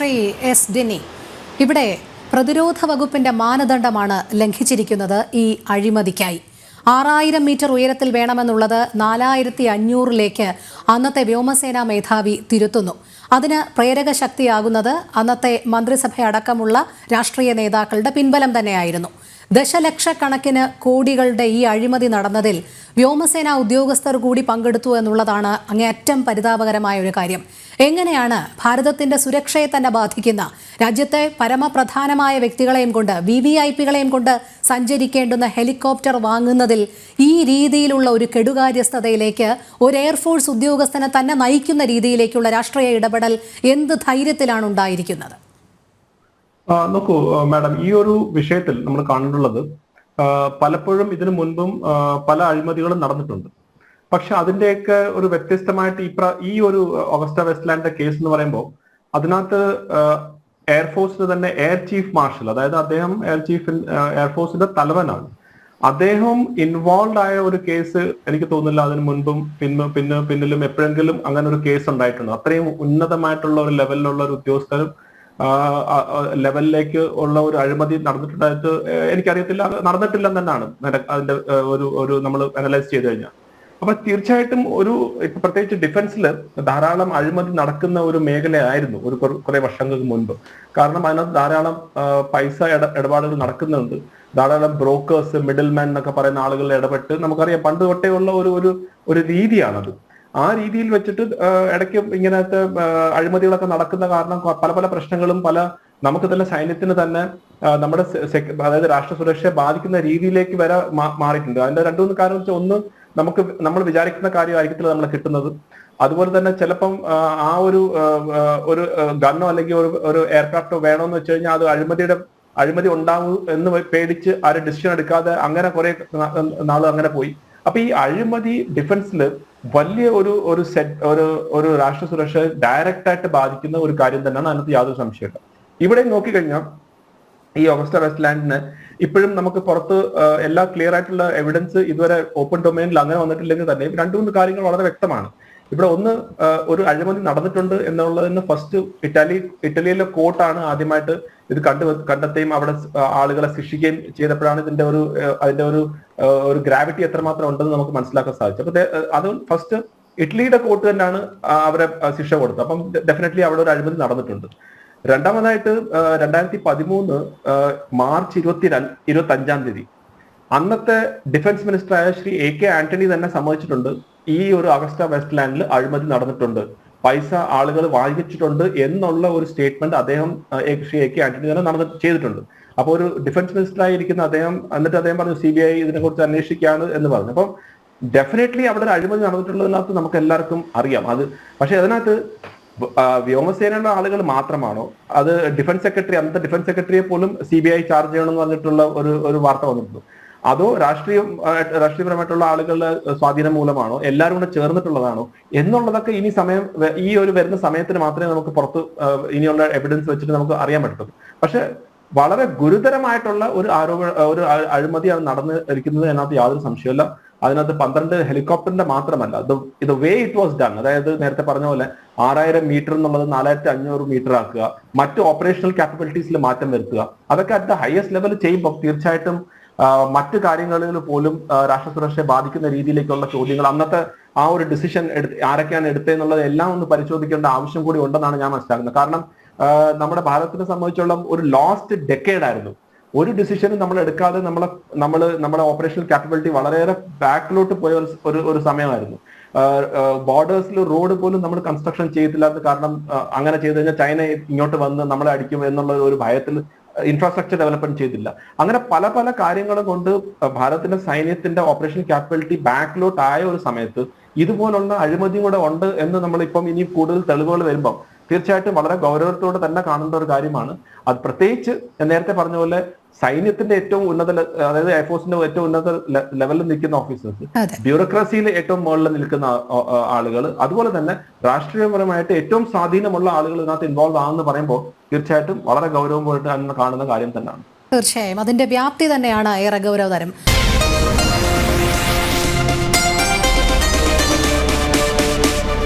Shri S ഡിനി. ഇവിടെ പ്രതിരോധ വകുപ്പിന്റെ മാനദണ്ഡമാണ് ലംഘിച്ചിരിക്കുന്നത് ഈ അഴിമതിക്കായി. ആറായിരം മീറ്റർ ഉയരത്തിൽ വേണമെന്നുള്ളത് നാലായിരത്തി അഞ്ഞൂറിലേക്ക് അന്നത്തെ വ്യോമസേനാ മേധാവി തിരുത്തുന്നു. അതിന് പ്രേരക ശക്തിയാകുന്നത് അന്നത്തെ മന്ത്രിസഭയടക്കമുള്ള രാഷ്ട്രീയ നേതാക്കളുടെ പിൻബലം തന്നെയായിരുന്നു. ദശലക്ഷക്കണക്കിന് കോടികളുടെ ഈ അഴിമതി നടന്നതിൽ വ്യോമസേനാ ഉദ്യോഗസ്ഥർ കൂടി പങ്കെടുത്തു എന്നുള്ളതാണ് അങ്ങേയറ്റം പരിതാപകരമായ ഒരു കാര്യം. എങ്ങനെയാണ് ഭാരതത്തിന്റെ സുരക്ഷയെ തന്നെ ബാധിക്കുന്ന രാജ്യത്തെ പരമപ്രധാനമായ വ്യക്തികളെയും കൊണ്ട് വി വി ഐ പികളെയും കൊണ്ട് സഞ്ചരിക്കേണ്ടുന്ന ഹെലികോപ്റ്റർ വാങ്ങുന്നതിൽ ഈ രീതിയിലുള്ള ഒരു കെടുകാര്യസ്ഥതയിലേക്ക് ഒരു എയർഫോഴ്സ് ഉദ്യോഗസ്ഥനെ തന്നെ നയിക്കുന്ന രീതിയിലേക്കുള്ള രാഷ്ട്രീയ ഇടപെടൽ എന്ത് ധൈര്യത്തിലാണ് ഉണ്ടായിരിക്കുന്നത്? നോക്കൂ മാഡം ഈ ഒരു വിഷയത്തിൽ നമ്മൾ കാണുന്നുള്ളത് പലപ്പോഴും ഇതിനു മുൻപും പല അഴിമതികളും നടന്നിട്ടുണ്ട്. പക്ഷെ അതിന്റെയൊക്കെ ഒരു വ്യത്യസ്തമായിട്ട് ഈ ഈ ഒരു ഓഗസ്റ്റ വെസ്റ്റ്ലാൻഡിന്റെ കേസ് എന്ന് പറയുമ്പോൾ അതിനകത്ത് എയർഫോഴ്സിന് തന്നെ എയർ ചീഫ് മാർഷൽ അതായത് അദ്ദേഹം എയർ ചീഫ് എയർഫോഴ്സിന്റെ തലവനാണ്. അദ്ദേഹം ഇൻവോൾവ് ആയ ഒരു കേസ് എനിക്ക് തോന്നുന്നില്ല അതിനു മുൻപും പിന്നെ പിന്നെ പിന്നിലും എപ്പോഴെങ്കിലും അങ്ങനെ ഒരു കേസ് ഉണ്ടായിട്ടുണ്ട്. അത്രയും ഉന്നതമായിട്ടുള്ള ഒരു ലെവലിലുള്ള ഒരു ഉദ്യോഗസ്ഥരും ലെവലിലേക്ക് ഉള്ള ഒരു അഴിമതി നടന്നിട്ടുണ്ടായിട്ട് എനിക്കറിയത്തില്ല. നടന്നിട്ടില്ലെന്ന് തന്നെയാണ് അതിന്റെ ഒരു ഒരു നമ്മൾ അനലൈസ് ചെയ്ത് കഴിഞ്ഞാൽ. അപ്പൊ തീർച്ചയായിട്ടും ഒരു പ്രത്യേകിച്ച് ഡിഫൻസിൽ ധാരാളം അഴിമതി നടക്കുന്ന ഒരു മേഖലയായിരുന്നു ഒരു കുറ- വർഷങ്ങൾക്ക് മുൻപ്. കാരണം അതിനകത്ത് ധാരാളം പൈസ ഇട- ഇടപാടുകൾ നടക്കുന്നുണ്ട്. ധാരാളം ബ്രോക്കേഴ്സ് മിഡിൽമാൻ എന്നൊക്കെ പറയുന്ന ആളുകൾ ഇടപെട്ട് നമുക്കറിയാം പണ്ട് തൊട്ടേ ഉള്ള ഒരു ഒരു രീതിയാണത്. ആ രീതിയിൽ വെച്ചിട്ട് ഇടയ്ക്ക് ഇങ്ങനത്തെ അഴിമതികളൊക്കെ നടക്കുന്ന കാരണം പല പല പ്രശ്നങ്ങളും പല നമുക്ക് തന്നെ സൈന്യത്തിന് തന്നെ നമ്മുടെ അതായത് രാഷ്ട്ര സുരക്ഷയെ ബാധിക്കുന്ന രീതിയിലേക്ക് വരെ മാറിയിട്ടുണ്ട്. അതിന്റെ രണ്ടു മൂന്ന് കാരണം വെച്ചാൽ ഒന്ന് നമുക്ക് നമ്മൾ വിചാരിക്കുന്ന കാര്യമായിരിക്കത്തില്ല നമ്മൾ കിട്ടുന്നത്. അതുപോലെ തന്നെ ചിലപ്പം ആ, ഒരു ഒരു ഗണ്ണോ അല്ലെങ്കിൽ ഒരു ഒരു എയർക്രാഫ്റ്റോ വേണമെന്ന് വെച്ച് കഴിഞ്ഞാൽ അത് അഴിമതിയുടെ അഴിമതി ഉണ്ടാവും എന്ന് പേടിച്ച് ആരും ഡിസിഷൻ എടുക്കാതെ അങ്ങനെ കുറെ നാൾ അങ്ങനെ പോയി. അപ്പൊ ഈ അഴിമതി ഡിഫൻസിൽ വലിയ ഒരു ഒരു സെറ്റ് ഒരു ഒരു രാഷ്ട്ര സുരക്ഷ ഡയറക്റ്റ് ആയിട്ട് ബാധിക്കുന്ന ഒരു കാര്യം തന്നെയാണ് അതിനകത്ത് യാതൊരു സംശയമില്ല ഇവിടെ നോക്കിക്കഴിഞ്ഞാൽ ഈ ഓഗസ്റ്റ വെസ്റ്റ്ലാൻഡിന് ഇപ്പോഴും നമുക്ക് പുറത്ത് എല്ലാ ക്ലിയർ ആയിട്ടുള്ള എവിഡൻസ് ഇതുവരെ ഓപ്പൺ ഡൊമൈനിൽ അങ്ങനെ വന്നിട്ടില്ലെങ്കിൽ തന്നെ രണ്ടു മൂന്ന് കാര്യങ്ങൾ വളരെ വ്യക്തമാണ്. ഇവിടെ ഒന്ന് ഒരു അഴിമതി നടന്നിട്ടുണ്ട് എന്നുള്ളതിന് ഫസ്റ്റ് ഇറ്റാലി ഇറ്റലിയിലെ കോർട്ടാണ് ആദ്യമായിട്ട് ഇത് കണ്ടു കണ്ടെത്തുകയും അവിടെ ആളുകളെ ശിക്ഷിക്കുകയും ചെയ്തപ്പോഴാണ് ഇതിന്റെ ഒരു അതിന്റെ ഒരു ഒരു ഗ്രാവിറ്റി എത്രമാത്രം ഉണ്ടെന്ന് നമുക്ക് മനസ്സിലാക്കാൻ സാധിച്ചു. അപ്പൊ അത് ഫസ്റ്റ് ഇറ്റലിയുടെ കോർട്ട് തന്നെയാണ് അവരെ ശിക്ഷ കൊടുത്തത്. അപ്പം ഡെഫിനറ്റ്ലി അവിടെ ഒരു അഴിമതി നടന്നിട്ടുണ്ട്. രണ്ടാമതായിട്ട് രണ്ടായിരത്തി പതിമൂന്ന് മാർച്ച് ഇരുപത്തി ഇരുപത്തി അഞ്ചാം തീയതി. അന്നത്തെ ഡിഫൻസ് മിനിസ്റ്ററായ ശ്രീ എ കെ ആന്റണി തന്നെ സമ്മതിച്ചിട്ടുണ്ട്. ഈ ഒരു അഗസ്റ്റ വെസ്റ്റ് ലാൻഡിൽ അഴിമതി നടന്നിട്ടുണ്ട്. പൈസ ആളുകൾ വാങ്ങിച്ചിട്ടുണ്ട് എന്നുള്ള ഒരു സ്റ്റേറ്റ്മെന്റ് അദ്ദേഹം ശ്രീ ആന്റണി തന്നെ നടന്ന് ചെയ്തിട്ടുണ്ട്. അപ്പോൾ ഒരു ഡിഫൻസ് മിനിസ്റ്ററായിരിക്കുന്ന അദ്ദേഹം എന്നിട്ട് അദ്ദേഹം പറഞ്ഞു സി ബി ഐ ഇതിനെ കുറിച്ച് അന്വേഷിക്കാണ് എന്ന് പറഞ്ഞു. അപ്പം ഡെഫിനറ്റ്ലി അവിടെ ഒരു അഴിമതി നടന്നിട്ടുള്ളതിനകത്ത് നമുക്ക് എല്ലാവർക്കും അറിയാം. അത് പക്ഷെ അതിനകത്ത് വ്യോമസേനയുടെ ആളുകൾ മാത്രമാണോ? അത് ഡിഫൻസ് സെക്രട്ടറി അന്നത്തെ ഡിഫൻസ് സെക്രട്ടറിയെ പോലും സി ബി ഐ ചാർജ് ചെയ്യണമെന്ന് പറഞ്ഞിട്ടുള്ള ഒരു ഒരു വാർത്ത വന്നിട്ടുണ്ട്. അതോ രാഷ്ട്രീയം രാഷ്ട്രീയപരമായിട്ടുള്ള ആളുകളുടെ സ്വാധീനം മൂലമാണോ? എല്ലാവരും കൂടെ ചേർന്നിട്ടുള്ളതാണോ? എന്നുള്ളതൊക്കെ ഇനി സമയം ഈ ഒരു വരുന്ന സമയത്തിന് മാത്രമേ നമുക്ക് പുറത്ത് ഇനിയുള്ള എവിഡൻസ് വെച്ചിട്ട് നമുക്ക് അറിയാൻ പറ്റത്തുള്ളൂ. പക്ഷെ വളരെ ഗുരുതരമായിട്ടുള്ള ഒരു ആരോപണ ഒരു അഴിമതി അഴിമതിയാണ് നടന്ന് ഇരിക്കുന്നത് അതിനകത്ത് യാതൊരു സംശയമില്ല അതിനകത്ത് പന്ത്രണ്ട് ഹെലികോപ്റ്ററിന്റെ മാത്രമല്ല ഇത് വേ ഇറ്റ് വാസ് ഡൺ. അതായത് നേരത്തെ പറഞ്ഞ പോലെ ആറായിരം മീറ്റർ എന്നുള്ളത് നാലായിരത്തി അഞ്ഞൂറ് മീറ്റർ ആക്കുക മറ്റ് ഓപ്പറേഷണൽ കാപ്പബിലിറ്റീസിൽ മാറ്റം വരുത്തുക അതൊക്കെ അറ്റ് ദ ഹയസ്റ്റ് ലെവൽ ചെയ്യുമ്പോൾ തീർച്ചയായിട്ടും മറ്റു കാര്യങ്ങളിൽ പോലും രാഷ്ട്ര സുരക്ഷയെ ബാധിക്കുന്ന രീതിയിലേക്കുള്ള ചോദ്യങ്ങൾ അന്നത്തെ ആ ഒരു ഡിസിഷൻ എടുത്ത് ആരൊക്കെയാണ് എടുത്തതെന്നുള്ളത് എല്ലാം ഒന്ന് പരിശോധിക്കേണ്ട ആവശ്യം കൂടി ഉണ്ടെന്നാണ് ഞാൻ മനസ്സിലാക്കുന്നത്. കാരണം നമ്മുടെ ഭാരതത്തിനെ സംബന്ധിച്ചുള്ള ഒരു ലോസ്റ്റ് ഡെക്കേഡ് ആയിരുന്നു. ഒരു ഡിസിഷനും നമ്മൾ എടുക്കാതെ നമ്മളെ നമ്മൾ നമ്മുടെ ഓപ്പറേഷണൽ കാപ്പബിലിറ്റി വളരെയേറെ ബാക്കിലോട്ട് പോയ ഒരു ഒരു സമയമായിരുന്നു. ബോർഡേഴ്സിൽ റോഡ് പോലും നമ്മൾ കൺസ്ട്രക്ഷൻ ചെയ്തില്ലാത്ത കാരണം അങ്ങനെ ചെയ്തു കഴിഞ്ഞാൽ ചൈന ഇങ്ങോട്ട് വന്ന് നമ്മളെ അടിക്കും എന്നുള്ള ഒരു ഭയത്തിൽ ഇൻഫ്രാസ്ട്രക്ചർ ഡെവലപ്മെന്റ് ചെയ്തില്ല. അങ്ങനെ പല പല കാര്യങ്ങൾ കൊണ്ട് ഭാരതത്തിന്റെ സൈന്യത്തിന്റെ ഓപ്പറേഷൻ ക്യാപ്പബിലിറ്റി ബാക്കിലോട്ട് ആയ ഒരു സമയത്ത് ഇതുപോലുള്ള അഴിമതിയും കൂടെ ഉണ്ട് എന്ന് നമ്മൾ ഇപ്പം ഇനി കൂടുതൽ തെളിവുകൾ വരുമ്പം തീർച്ചയായിട്ടും വളരെ ഗൗരവത്തോടെ തന്നെ കാണേണ്ട ഒരു കാര്യമാണ്. അത് പ്രത്യേകിച്ച് നേരത്തെ പറഞ്ഞ പോലെ സൈന്യത്തിന്റെ ഏറ്റവും ഉന്നത അതായത് എയർഫോഴ്സിന്റെ ഏറ്റവും ഉന്നത ലെവലിൽ നിൽക്കുന്ന ഓഫീസേഴ്സ് ബ്യൂറോക്രസിയിൽ ഏറ്റവും മുകളിൽ നിൽക്കുന്ന ആളുകൾ അതുപോലെ തന്നെ രാഷ്ട്രീയപരമായിട്ട് ഏറ്റവും സ്വാധീനമുള്ള ആളുകൾ ഇതിനകത്ത് ഇൻവോൾവ് ആണെന്ന് പറയുമ്പോൾ തീർച്ചയായിട്ടും വളരെ ഗൗരവമായിട്ട് കാണുന്ന കാര്യം തന്നെയാണ്. തീർച്ചയായും. അതിന്റെ വ്യാപ്തി തന്നെയാണ് ഏറെ ഗൗരവതരം.